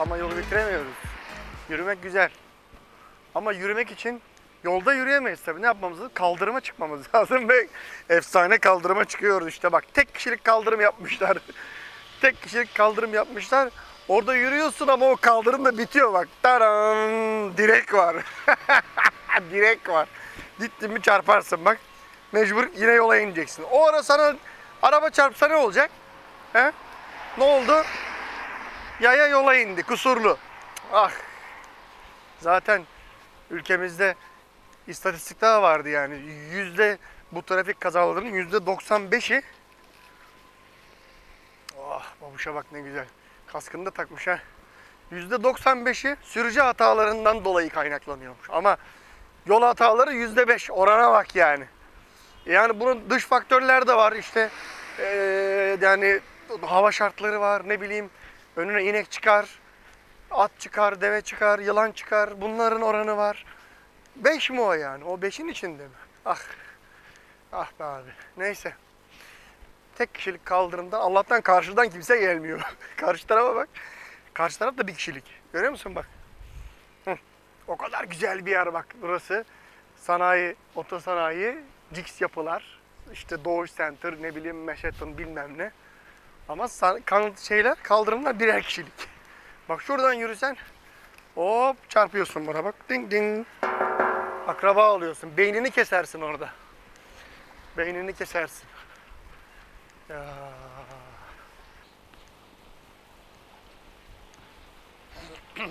ama yolu bitiremiyoruz. Yürümek güzel. Ama yürümek için yolda yürüyemeyiz tabii. Ne yapmamız lazım? Kaldırıma çıkmamız lazım ve efsane kaldırıma çıkıyoruz işte bak. Tek kişilik kaldırım yapmışlar. tek kişilik kaldırım yapmışlar. Orada yürüyorsun ama o kaldırım da bitiyor bak. Taran! Direk var. Direk var. Gittin mi çarparsın bak. Mecbur yine yola ineceksin. O ara sana araba çarpsa ne olacak? He? Ne oldu? Yaya yola indi kusurlu. Ah. Zaten ülkemizde istatistikler vardı yani. Yüzde bu trafik kazalarının yüzde 95'i Ah babuşa bak ne güzel. Kaskını da takmış ha. Yüzde 95'i sürücü hatalarından dolayı kaynaklanıyormuş. Ama yol hataları yüzde 5. Orana bak yani. Yani bunun dış faktörler de var işte. Ee, yani hava şartları var ne bileyim. Önüne inek çıkar, at çıkar, deve çıkar, yılan çıkar. Bunların oranı var. 5 mi o yani? O 5'in içinde mi? Ah. Ah be abi. Neyse. Tek kişilik kaldırımda Allah'tan karşıdan kimse gelmiyor. Karşı tarafa bak. Karşı taraf da bir kişilik. Görüyor musun bak. Hı. O kadar güzel bir yer bak burası. Sanayi, otosanayi, Dix yapılar. İşte Doğuş Center, ne bileyim Manhattan bilmem ne. Ama kan- şeyler, kaldırımlar birer kişilik. Bak şuradan yürüsen hop çarpıyorsun bana bak. Ding ding. Akraba alıyorsun. Beynini kesersin orada. Beynini kesersin. Ya.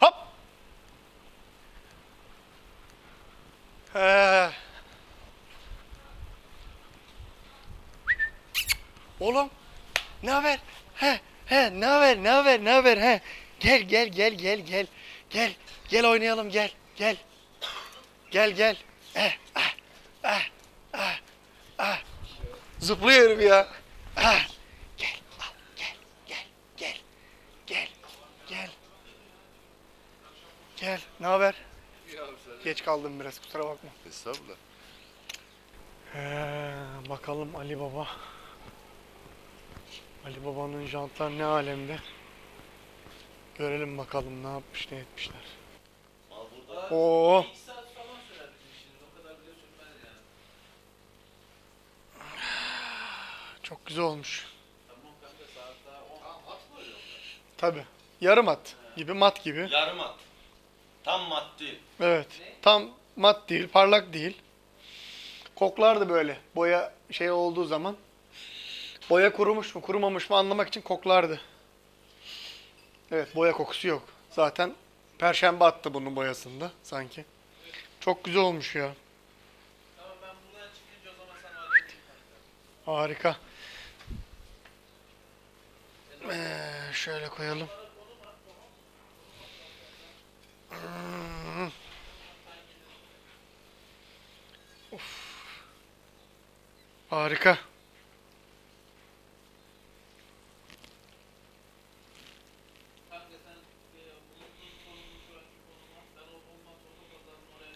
Hop. He. Oğlum ne haber? He he ne haber ne haber ne haber he. Gel gel gel gel gel. Gel gel oynayalım gel gel. Gel gel. Eh, ah, ah, ah, ah. Zıplıyorum ya. Ah. Gel, al, gel, gel, gel, gel, gel. Gel, ne haber? Geç kaldım biraz, kusura bakma. Estağfurullah. Ee, bakalım Ali Baba. Ali Baba'nın jantlar ne alemde? Görelim bakalım ne yapmış ne etmişler. Oo. Çok güzel olmuş. Tabi. Yarım at gibi, mat gibi. Yarım at. Tam mat değil. Evet. Tam mat değil, parlak değil. Koklar da böyle. Boya şey olduğu zaman. Boya kurumuş mu, kurumamış mı anlamak için koklardı. Evet, boya kokusu yok. Zaten perşembe attı bunun boyasında sanki. Çok güzel olmuş ya. Harika. Ee, şöyle koyalım. Of. Harika.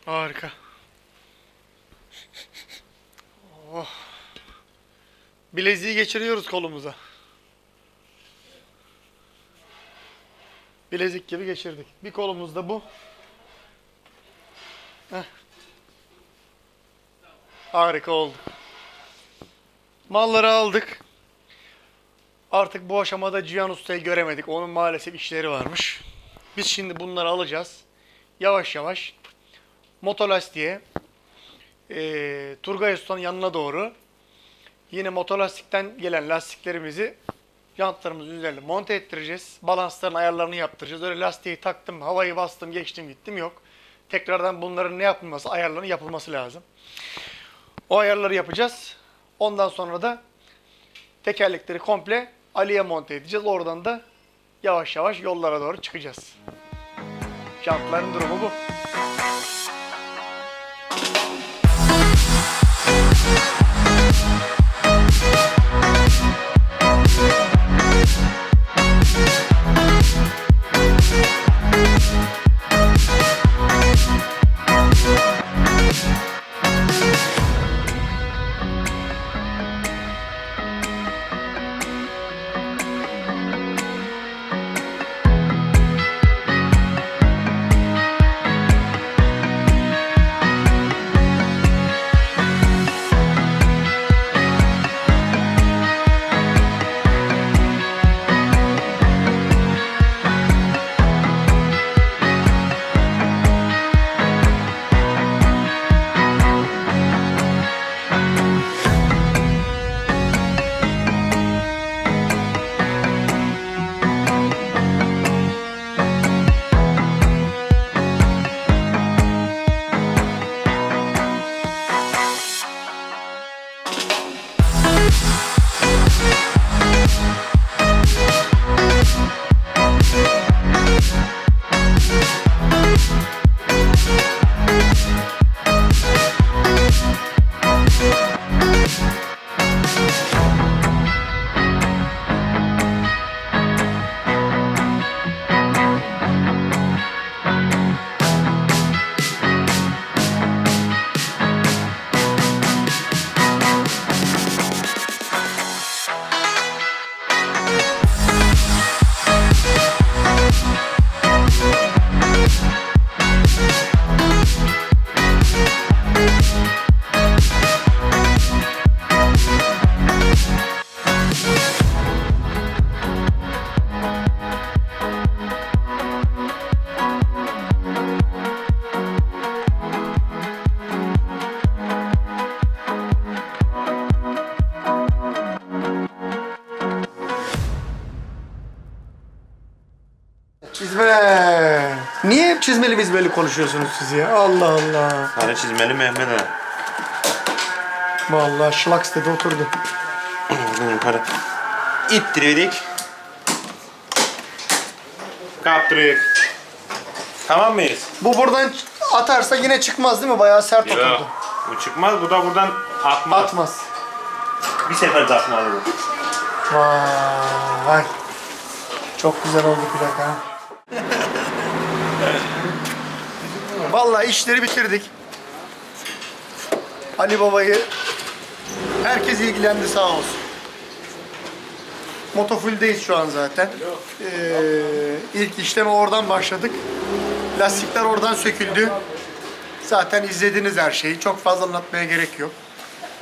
Harika. Oh. Bileziği geçiriyoruz kolumuza. Bilezik gibi geçirdik. Bir kolumuz da bu. Heh. Harika oldu. Malları aldık. Artık bu aşamada Cihan Usta'yı göremedik. Onun maalesef işleri varmış. Biz şimdi bunları alacağız. Yavaş yavaş motolastiğe eee Turgay Usta'nın yanına doğru yine motolastikten gelen lastiklerimizi jantlarımızın üzerine monte ettireceğiz. Balansların ayarlarını yaptıracağız. Öyle lastiği taktım, havayı bastım, geçtim, gittim yok. Tekrardan bunların ne yapılması, ayarlarının yapılması lazım. O ayarları yapacağız. Ondan sonra da tekerlekleri komple Ali'ye monte edeceğiz. Oradan da yavaş yavaş yollara doğru çıkacağız. Jantların durumu bu. Peace. Bye. Çizmeli bizmeli konuşuyorsunuz siz ya? Allah Allah. Hani çizmeli Mehmet ağa. Vallahi şlaks dedi oturdu. Oradan yukarı. İttirdik. Kaptırdık. Tamam mıyız? Bu buradan atarsa yine çıkmaz değil mi? Bayağı sert Yok. oturdu. Bu çıkmaz. Bu da buradan atmaz. Atmaz. Bir sefer atmalı bu. Vay. Çok güzel oldu plak ha. Vallahi işleri bitirdik. Ali Baba'yı herkes ilgilendi sağ olsun. Motofull'deyiz şu an zaten. Ee, ilk işleme oradan başladık. Lastikler oradan söküldü. Zaten izlediniz her şeyi. Çok fazla anlatmaya gerek yok.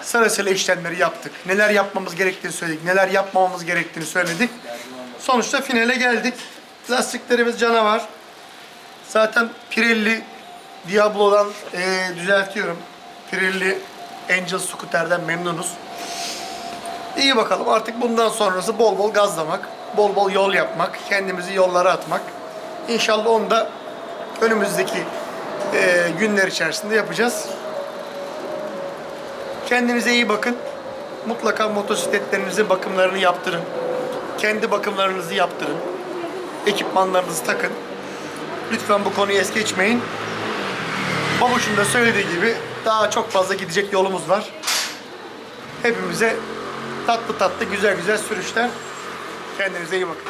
Sırasıyla işlemleri yaptık. Neler yapmamız gerektiğini söyledik. Neler yapmamamız gerektiğini söyledik. Sonuçta finale geldik. Lastiklerimiz canavar. Zaten Pirelli Diablo'dan eee, düzeltiyorum. Pirelli Angel Scooter'den memnunuz. İyi bakalım artık bundan sonrası bol bol gazlamak, bol bol yol yapmak, kendimizi yollara atmak. İnşallah onu da önümüzdeki eee, günler içerisinde yapacağız. Kendinize iyi bakın. Mutlaka motosikletslerinizi bakımlarını yaptırın. Kendi bakımlarınızı yaptırın. Ekipmanlarınızı takın. Lütfen bu konuyu es geçmeyin. Babuş'un da söylediği gibi daha çok fazla gidecek yolumuz var. Hepimize tatlı tatlı güzel güzel sürüşler. Kendinize iyi bakın.